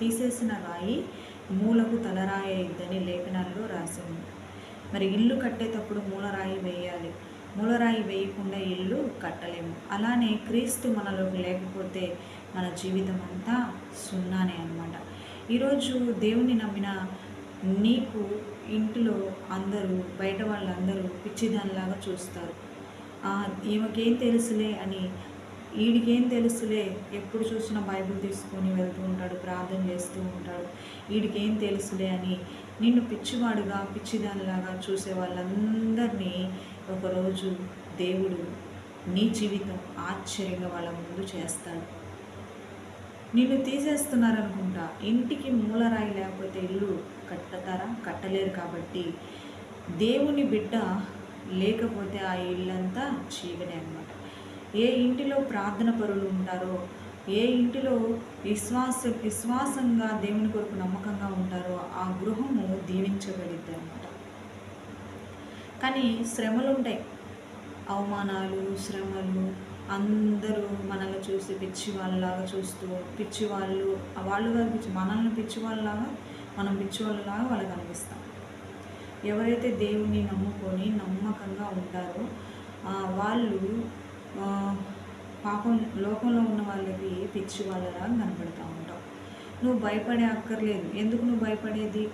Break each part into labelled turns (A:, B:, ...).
A: తీసేసిన రాయి మూలకు తలరాయి ఇద్దని లేఖనాల్లో రాసింది. మరి ఇల్లు కట్టేటప్పుడు మూలరాయి వేయాలి. మూలరాయి వేయకుండా ఇల్లు కట్టలేము. అలానే క్రీస్తు మనలోకి లేకపోతే మన జీవితం అంతా సున్నానే అనమాట ఈరోజు దేవుని నమ్మిన నీకు ఇంటిలో అందరూ బయట వాళ్ళందరూ పిచ్చిదానిలాగా చూస్తారు. "ఆ, ఈమెకేం తెలుసులే అని వీడికేం తెలుసులే? ఎప్పుడు చూసినా బైబిల్ తీసుకొని వెళ్తూ ఉంటాడు ప్రార్థన చేస్తూ ఉంటాడు. వీడికేం తెలుసులే అని నిన్ను పిచ్చివాడుగా పిచ్చిదానిలాగా చూసే వాళ్ళందరినీ ఒకరోజు దేవుడు నీ జీవితం ఆశ్చర్యంగా వాళ్ళ ముందు చేస్తాడు. నిన్ను తీసేస్తున్నారనుకుంటా. ఇంటికి మూలరాయి లేకపోతే ఇల్లు కట్టతారా? కట్టలేరు కాబట్టి దేవుని బిడ్డ లేకపోతే ఆ ఇల్లంతా చీకటి. ఏ ఇంటిలో ప్రార్థన పరులు ఉంటారో ఏ ఇంటిలో విశ్వాస విశ్వాసంగా దేవుని కొరకు నమ్మకంగా ఉంటారో ఆ గృహము దీవించబడిద్ది అనమాట కానీ శ్రమలు ఉంటాయి. అవమానాలు శ్రమలు అందరూ మనల్ని చూసి పిచ్చి వాళ్ళలాగా చూస్తూ పిచ్చి వాళ్ళు వాళ్ళు పిచ్చి మనల్ని పిచ్చి వాళ్ళలాగా మనం పిచ్చి వాళ్ళలాగా వాళ్ళకి అనిపిస్తాం. ఎవరైతే దేవుని నమ్ముకొని నమ్మకంగా ఉంటారో వాళ్ళు పాపం లోకంలో ఉన్న వాళ్ళకి పిచ్చి వాళ్ళలా కనపడతా ఉంటావు. నువ్వు భయపడే అక్కర్లేదు. ఎందుకు నువ్వు భయపడేది?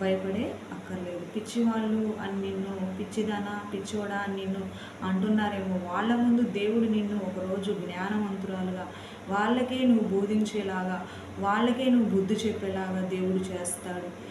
A: భయపడే అక్కర్లేదు. పిచ్చి వాళ్ళు అని నిన్ను పిచ్చిదానా పిచ్చోడా అని నిన్ను అంటున్నారేమో. వాళ్ళ ముందు దేవుడు నిన్ను ఒకరోజు జ్ఞానవంతురాలుగా వాళ్ళకే నువ్వు బోధించేలాగా వాళ్ళకే నువ్వు బుద్ధి చెప్పేలాగా దేవుడు చేస్తాడు.